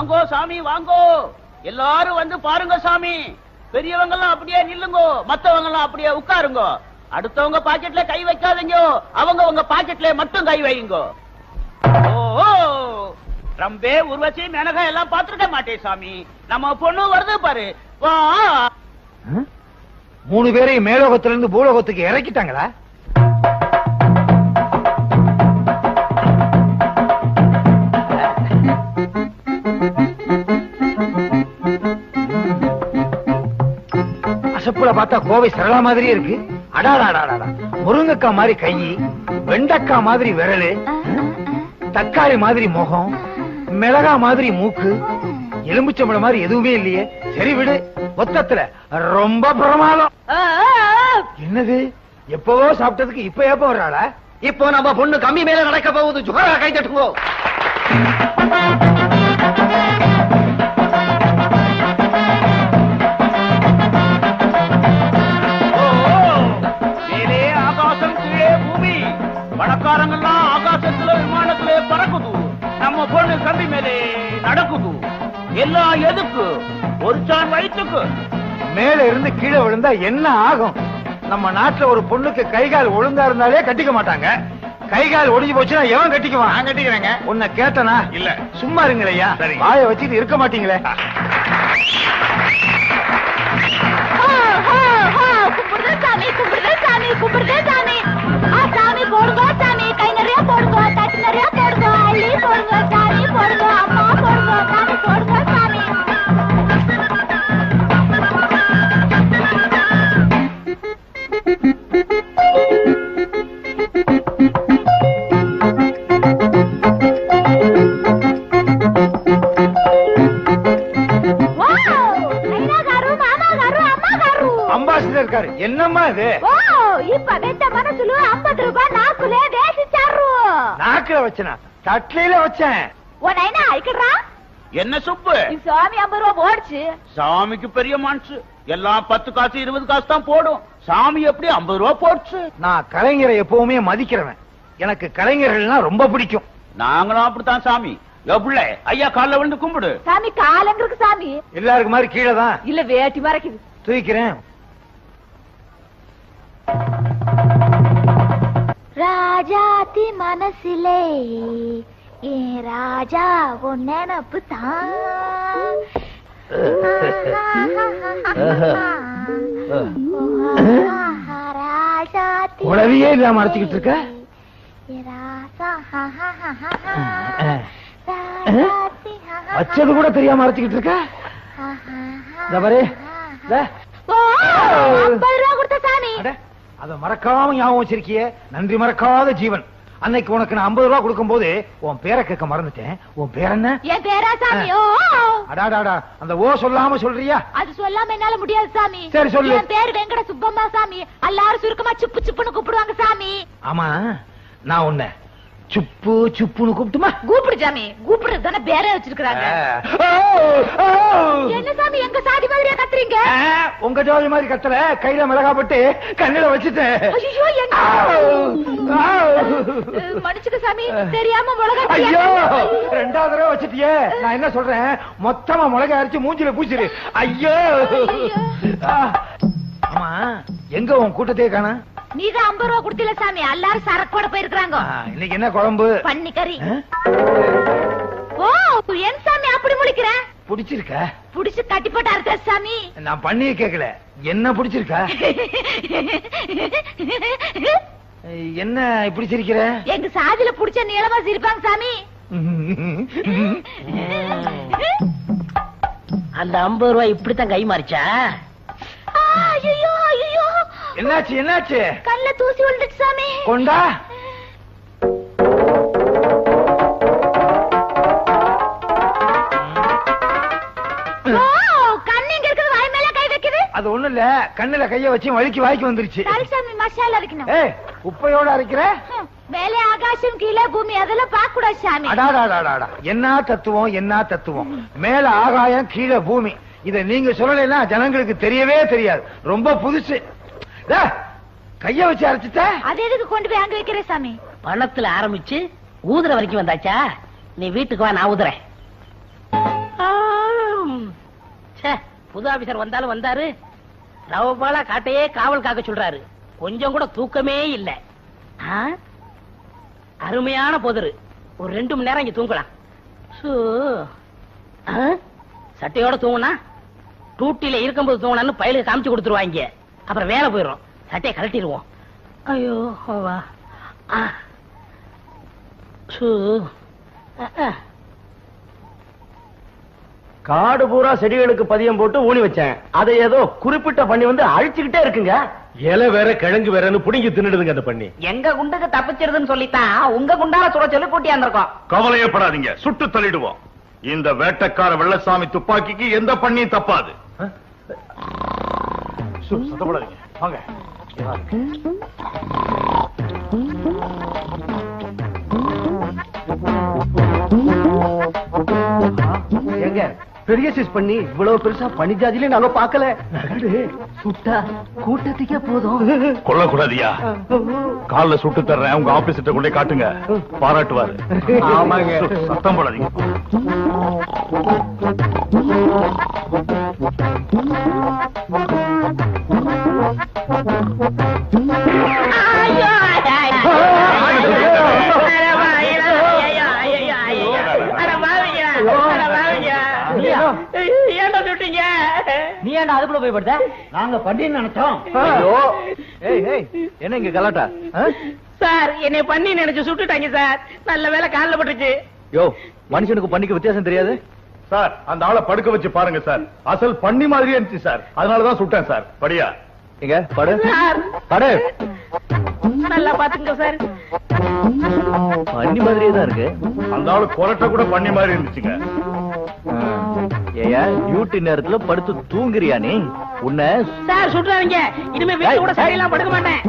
வாங்கோ சாமி வாங்கோ. எல்லாரும் வந்து பாருங்க சாமி. பெரியவங்க எல்லாம் அப்படியே நில்லுங்கோ. மத்தவங்க எல்லாம் அப்படியே உட்காருங்க. அடுத்தவங்க பாக்கெட்ல கை வைக்காதீங்க. அவங்க உங்க பாக்கெட்ல மட்டும் கை வைங்க ஓ ரம்பே உருவச்சி மேனகா எல்லாம் பாத்துருக்க மாட்டேன் சாமி. நம்ம பொண்ணு வருது பாரு. வா. மூணு பேரையும் மேலோகத்துல இருந்து பூலோகத்துக்கு இறக்கிட்டாங்களா? அசப்புல பார்த்தா கோவை சரளா மாதிரியே இருக்கு. அடாடாடாடா முருங்கக்காய் மாதிரி கை வெண்டக்காய் மாதிரி விரலு தக்காளி மாதிரி முகம் மிளகா மாதிரி மூக்கு எலும்புச்சம்பளம் மாதிரி எதுவுமே இல்லையே. சரி விடு மொத்தத்துல ரொம்ப பிரமாதம். என்னது? எப்பவோ சாப்பிட்டதுக்கு இப்ப எப்ப வர்றாளா? இப்போ நம்ம பொண்ணு கம்மி மேல நடக்க போகுது. ஜுகரா கை தட்டுங்கோ. எல்லாம் எதுக்கு? ஒரு சான் வயிற்றுக்கு மேல இருந்து கீழே விழுந்தா என்ன ஆகும்? நம்ம நாட்டுல ஒரு பொண்ணுக்கு கை கால் ஒழுங்கா இருந்தாலே கட்டிக்க மாட்டாங்க. கை கால் ஒடிஞ்சு போச்சுன்னா எவன் கட்டிக்குவான்? நான் கட்டிக்கிறேங்க. உன்னை கேட்டனா? இல்ல. சும்மா இருங்களையா. வாயை வச்சுட்டு இருக்க மாட்டீங்களே? சாமி போடுங்க சாமி. கை நிறைய போடுங்க தட்டு நிறைய போடுங்க அள்ளி போடுங்க அம்பாசிடர் இருக்காரு என்னம்மா இது ఓ ఈ పదెంత మనసులు అప్పది రూపాయ నాకులే వేసిచ్చారు நாக்குல வச்சனா தட்லையில வச்சேன் ఓ నైనా ఇక్కడ రా என்ன சுப்பு ఈ స్వామి ஐம்பது ரூபா போடுச்சு சாமிக்கு பெரிய மனசு எல்லாம் பத்து காசு இருபது காசு தான் போடும் சாமி எப்படி ஐம்பது ரூபா போடுச்சு நான் கலைஞரை எப்பவுமே மதிக்கிறவன் எனக்கு கலைஞர்கள்னா ரொம்ப பிடிக்கும் நாங்களும் அப்படித்தான் சாமி எவ்வளவு ஐயா கால்ல விழுந்து கும்பிடு சாமி காலங்க இருக்கு சாமி எல்லாருக்கு மாதிரி கீழே தான் இல்ல வேட்டி மறைக்குது தூக்கிறேன் ராஜாத்தி மனசிலே ஏ ராஜா உன் நினப்பு ராஜாத்தி உளவியே இல்லாம அரைச்சுக்கிட்டு இருக்க வச்சது கூட தெரியாம அரைச்சுக்கிட்டு இருக்க இந்த பாரு, இந்த. ஐம்பது ரூபா கொடுத்த சாமி அட, அத மறக்காம ஞாபகம் வச்சிருக்கியே. நன்றி மறக்காத ஜீவன். அன்னைக்கு உனக்கு நான் 50 ரூபாய் கொடுக்கும் போது உன் பேரை கேட்க மறந்துட்டேன். உன் பேர் என்ன? என் பேரா சாமி? ஓ. அடாடாடா அந்த ஓ சொல்லாம சொல்றியா? அது சொல்லாம என்னால முடியாது சாமி. சரி, சொல்லு. என் பேர் வெங்கட சுப்பம்மா சாமி. எல்லாரும் சுருக்கமா சுப்பு சுப்புன்னு கூப்பிடுவாங்க சாமி. ஆமா. நான் உன்னை சுப்பு சுப்புன்னு கூப்பிட்டுமா? கூப்பிடு சாமி. கூப்பிடுறது தானே பேரே வச்சிருக்காங்க என்ன சாமி எங்க உங்க ஜோதி மாதிரி கத்தல கையில மிளகா போட்டு கண்ணில வச்சுட்டேன் மன்னிச்சுக்க சாமி தெரியாம மிளகா ஐயோ! ரெண்டாவது தடவை வச்சுட்டியே. நான் என்ன சொல்றேன்? மொத்தமா மிளகா அரைச்சு மூஞ்சில பூச்சிரு ஐயோ. ஆமா எங்க உன் கூட்டத்தையே காணா? நீதான் ஐம்பது ரூபா கொடுத்தில சாமி எல்லாரும் சரக்கோட போயிருக்காங்க இன்னைக்கு என்ன குழம்பு? பண்ணி கறி. ஆ? ஓ என் பிடிச்சிருக்க? புடிச்சு கட்டி போட்டு அறுத்த சாமி. நான் பண்ணியே கேக்கல. என்ன பிடிச்சிருக்க? என்ன இப்படி சிரிக்கிற? எங்க சாதியில புடிச்ச நீளமா சிரிப்பாங்க சாமி. அந்த ஐம்பது ரூபாய் இப்படித்தான் கை மாறிச்சா? ஆ, ஐயோ ஐயோ. என்னாச்சு என்னாச்சு? கல்ல தூசி விழுந்துச்சு சாமி. கொண்டா? வைக்குது அது ஒண்ணு இல்ல கண்ணுல கைய வச்சு வலிக்கு வாய்க்கு வந்துருச்சு. சாமி மசாலா அரைக்கணும். ஏய் உப்பையோட அரைக்கிற? மேலே ஆகாசம் கீழே பூமி அதெல்லாம் பார்க்க கூடாது சாமி அடாடாடாடாடா என்ன தத்துவம் என்ன தத்துவம்? மேல ஆகாயம் கீழே பூமி. இத நீங்க சொல்லலைன்னா ஜனங்களுக்கு தெரியவே தெரியாது. ரொம்ப புதுசு. டே, கைய வச்சு அரைச்சிட்ட? அது எதுக்கு கொண்டு போய் அங்க வைக்கிற சாமி? பணத்துல ஆரம்பிச்சு ஊதுற வரைக்கும் வந்தாச்சா? நீ வீட்டுக்கு வா நான் ஊதுறேன். ச்சே புது ஆபீசர் வந்தாலும் வந்தாரு. ரவபாலா காட்டையே காவல் காக்க சொல்றாரு கொஞ்சம் கூட தூக்கமே இல்ல ஆ? அருமையான பொதுரு ஒரு ரெண்டு மணி நேரம் இங்க தூங்கலாம் ஆ? சட்டையோட தூங்கினா டூட்டில இருக்கும்போது தூங்கினான்னு பயலுக்கு காமிச்சு கொடுத்துருவாங்க அப்புறம் வேலை போயிடும் சட்டையை கழட்டிடுவோம் ஐயோ வா ஆ. சூ. ஆ, ஆ. காடு பூரா செடிகளுக்கு பதியம் போட்டு ஊனி வச்சேன். அதை ஏதோ குறிப்பிட்ட பண்ணி வந்து அழிச்சுக்கிட்டே இருக்குங்க. இலை வேற கிழங்கு வேறன்னு புடிங்கி தின்னுடுதுங்க அந்த பண்ணி. எங்க குண்டுக்கு தப்பிச்சிருதுன்னு சொல்லித்தான். உங்க குண்டால சுட சொல்லி கூட்டியாந்துருக்கோம் கவலையப்படாதீங்க. சுட்டு தள்ளிடுவோம். இந்த வேட்டக்கார வெள்ளசாமி துப்பாக்கிக்கு எந்த பண்ணியும் தப்பாது. சத்தப்படாதீங்க. வாங்க. எங்க? பெரிய சைஸ் பண்ணி இவ்வளவு பெருசா பனி ஜாதியில நாங்க பாக்கல சுட்டா கூட்டத்துக்கே போதும். கொல்லக்கூடாதியா? கால்ல சுட்டு தர்றேன் உங்க ஆபீஸ்கிட்ட கொண்டே காட்டுங்க. பாராட்டுவாரு. ஆமாங்க. சத்தம் போடாதீங்க. நீ ஏன்டா அதுக்குள்ள போய் படுத்த? நாங்க பண்ணின்னு நினைச்சோம். ஐயோ. ஏய் ஏய் என்ன இங்க கலாட்டா? சார் என்னை பண்ணி நினைச்சு சுட்டுட்டாங்க சார். நல்ல வேலை கால்ல பட்டுச்சு. யோ மனுஷனுக்கு பண்ணிக்க வித்தியாசம் தெரியாது? சார் அந்த ஆளை படுக்க வச்சு பாருங்க சார். அசல் பண்ணி மாதிரியே இருந்துச்சு சார். அதனாலதான் சுட்டேன் சார். படியா? இங்க படு. சார். படு. நல்லா பாத்துங்க சார். பண்ணி மாதிரியே தான் இருக்கு. அந்த ஆளு கொரட்டை கூட பண்ணி மாதிரி இருந்துச்சுங்க. ஏயா டியூட்டி நேரத்துல படுத்து தூங்குறியா நீ? உன்னை சார் சுட்டுறாங்க இனிமே வீட்டுல கூட சரியெல்லாம் படுக்க மாட்டேன்.